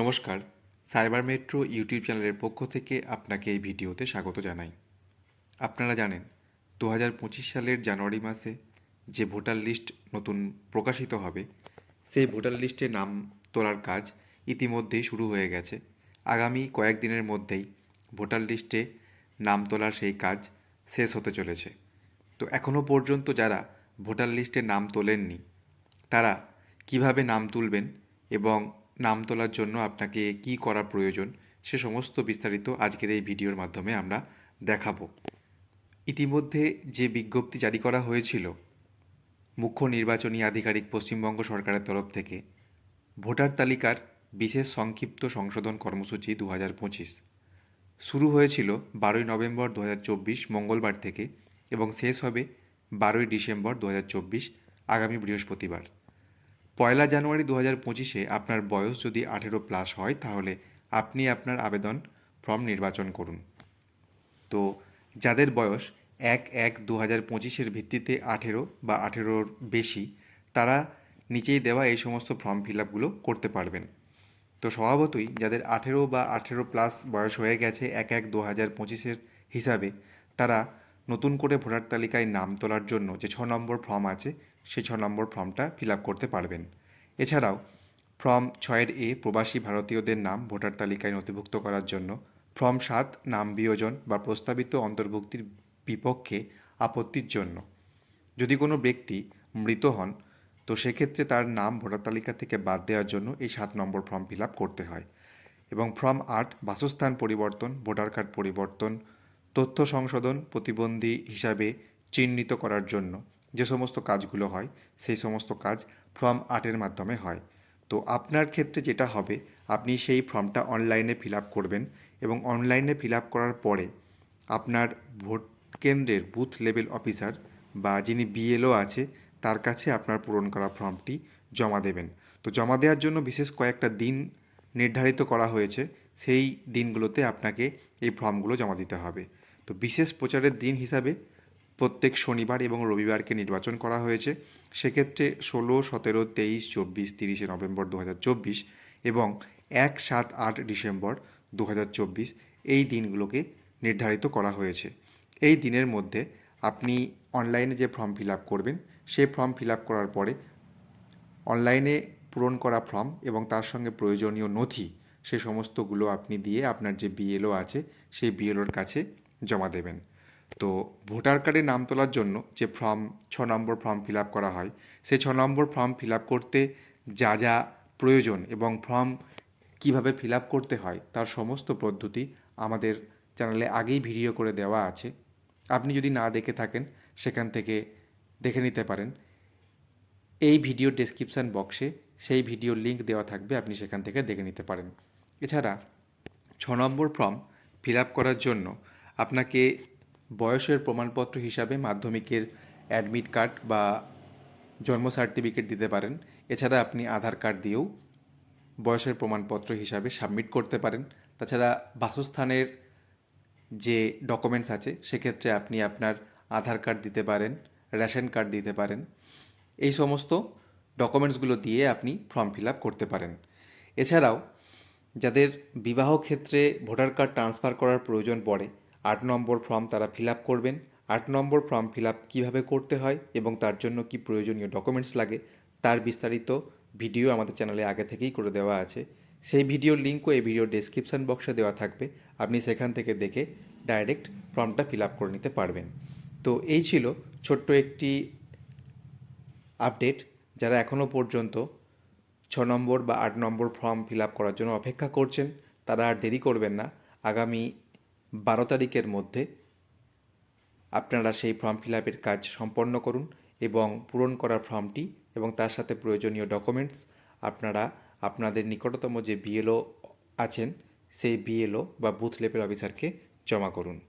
নমস্কার, cyber metro YouTube চ্যানেলের পক্ষ থেকে আপনাকে এই ভিডিওতে স্বাগত জানাই। আপনারা জানেন দু হাজার পঁচিশ সালের জানুয়ারি মাসে যে ভোটার লিস্ট নতুন প্রকাশিত হবে, সেই ভোটার লিস্টে নাম তোলার কাজ ইতিমধ্যেই শুরু হয়ে গেছে। আগামী কয়েকদিনের মধ্যেই ভোটার লিস্টে নাম তোলার সেই কাজ শেষ হতে চলেছে। তো এখনও পর্যন্ত যারা ভোটার লিস্টে নাম তোলেননি, তারা কীভাবে নাম তুলবেন এবং নাম তোলার জন্য আপনাকে কি করা প্রয়োজন, সে সমস্ত বিস্তারিত আজকের এই ভিডিওর মাধ্যমে আমরা দেখাবো। ইতিমধ্যে যে বিজ্ঞপ্তি জারি করা হয়েছিল, মুখ্য নির্বাচনী আধিকারিক পশ্চিমবঙ্গ সরকারের তরফ থেকে, ভোটার তালিকার বিশেষ সংক্ষিপ্ত সংশোধন কর্মসূচি দু হাজার পঁচিশ। শুরু হয়েছিল বারোই নভেম্বর দু হাজার চব্বিশ, মঙ্গলবার থেকে, এবং শেষ হবে বারোই ডিসেম্বর দু হাজার চব্বিশ, আগামী বৃহস্পতিবার। পয়লা জানুয়ারি দু হাজার পঁচিশে আপনার বয়স যদি আঠেরো প্লাস হয়, তাহলে আপনি আপনার আবেদন ফর্ম নির্বাচন করুন। তো যাদের বয়স এক এক দু হাজার পঁচিশের ভিত্তিতে আঠেরো বা আঠেরোর বেশি, তারা নিচেই দেওয়া এই সমস্ত ফর্ম ফিল আপগুলো করতে পারবেন। তো স্বভাবতই যাদের আঠেরো বা আঠেরো প্লাস বয়স হয়ে গেছে এক এক দু হাজার পঁচিশের হিসাবে, তারা নতুন করে ভোটার তালিকায় নাম তোলার জন্য যে ছ নম্বর ফর্ম আছে সেই ছ নম্বর ফর্মটা ফিল আপ করতে পারবেন। এছাড়াও, ফর্ম ছয়ের এ প্রবাসী ভারতীয়দের নাম ভোটার তালিকায় নথিভুক্ত করার জন্য ফর্ম সাত নাম বিয়োজন বা প্রস্তাবিত অন্তর্ভুক্তির বিপক্ষে আপত্তির জন্য। যদি কোনো ব্যক্তি মৃত হন, তো সেক্ষেত্রে তার নাম ভোটার তালিকা থেকে বাদ দেওয়ার জন্য এই সাত নম্বর ফর্ম ফিল আপ করতে হয়। এবং ফর্ম আট, বাসস্থান পরিবর্তন, ভোটার কার্ড পরিবর্তন, তথ্য সংশোধন প্রতিবন্ধী হিসাবে চিহ্নিত করার জন্য যে সমস্ত কাজগুলো হয়, সেই সমস্ত কাজ ফর্ম আটের মাধ্যমে হয়। তো আপনার ক্ষেত্রে যেটা হবে, আপনি সেই ফর্মটা অনলাইনে ফিল আপ করবেন এবং অনলাইনে ফিল আপ করার পরে আপনার ভোট কেন্দ্রের বুথ লেভেল অফিসার বা যিনি বিএলও আছে, তার কাছে আপনার পূরণ করা ফর্মটি জমা দেবেন। তো জমা দেওয়ার জন্য বিশেষ কয়েকটা দিন নির্ধারিত করা হয়েছে, সেই দিনগুলোতে আপনাকে এই ফর্মগুলো জমা দিতে হবে। তো বিশেষ প্রচারের দিন হিসাবে প্রত্যেক শনিবার এবং রবিবারকে নির্বাচন করা হয়েছে। সেক্ষেত্রে ষোলো, সতেরো, তেইশ, চব্বিশ, তিরিশে নভেম্বর দু হাজার চব্বিশ এবং এক, সাত, আট ডিসেম্বর দু হাজার চব্বিশ এই দিনগুলোকে নির্ধারিত করা হয়েছে। এই দিনের মধ্যে আপনি অনলাইনে যে ফর্ম ফিল আপ করবেন, সেই ফর্ম ফিল আপ করার পরে অনলাইনে পূরণ করা ফর্ম এবং তার সঙ্গে প্রয়োজনীয় নথি, সে সমস্তগুলো আপনি দিয়ে আপনার যে বিএলও আছে, সেই বিএলওর কাছে জমা দেবেন। তো ভোটার কার্ডে নাম তোলার জন্য যে ফর্ম, ছ নম্বর ফর্ম ফিল আপ করা হয় সেই ছ নম্বর ফর্ম ফিল আপ করতে যা যা প্রয়োজন এবং ফর্ম কীভাবে ফিল আপ করতে হয় তার সমস্ত পদ্ধতি আমাদের চ্যানেলে আগেই ভিডিও করে দেওয়া আছে। আপনি যদি না দেখে থাকেন, সেখান থেকে দেখে নিতে পারেন। এই ভিডিও ডেসক্রিপশান বক্সে সেই ভিডিওর লিঙ্ক দেওয়া থাকবে, আপনি সেখান থেকে দেখে নিতে পারেন। এছাড়া ছ নম্বর ফর্ম ফিল আপ করার জন্য আপনাকে বয়সের প্রমাণপত্র হিসাবে মাধ্যমিকের অ্যাডমিট কার্ড বা জন্ম সার্টিফিকেট দিতে পারেন। এছাড়া আপনি আধার কার্ড দিয়েও বয়সের প্রমাণপত্র হিসাবে সাবমিট করতে পারেন। তাছাড়া বাসস্থানের যে ডকুমেন্টস আছে, সেক্ষেত্রে আপনি আপনার আধার কার্ড দিতে পারেন, রেশন কার্ড দিতে পারেন। এই সমস্ত ডকুমেন্টসগুলো দিয়ে আপনি ফর্ম ফিল আপ করতে পারেন। এছাড়াও, যাদের বিবাহ ক্ষেত্রে ভোটার কার্ড ট্রান্সফার করার প্রয়োজন পড়ে আট নম্বর ফর্ম তারা ফিল আপ করবেন। আট নম্বর ফর্ম ফিল আপ কীভাবে করতে হয় এবং তার জন্য কি প্রয়োজনীয় ডকুমেন্টস লাগে, তার বিস্তারিত ভিডিও আমাদের চ্যানেলে আগে থেকেই করে দেওয়া আছে। সেই ভিডিওর লিঙ্কও এই ভিডিওর ডেসক্রিপশান বক্সে দেওয়া থাকবে। আপনি সেখান থেকে দেখে ডাইরেক্ট ফর্মটা ফিল আপ করে নিতে পারবেন। তো এই ছিল ছোট্ট একটি আপডেট যারা এখনও পর্যন্ত ছ নম্বর বা আট নম্বর ফর্ম ফিল আপ করার জন্য অপেক্ষা করছেন, তারা আর দেরি করবেন না। আগামী বারো তারিখের মধ্যে আপনারা সেই ফর্ম ফিল আপের কাজ সম্পন্ন করুন এবং পূরণ করা ফর্মটি এবং তার সাথে প্রয়োজনীয় ডকুমেন্টস আপনারা আপনাদের নিকটতম যে বিএলও আছেন, সেই বিএলও বা বুথ লেভেল অফিসারকে জমা করুন।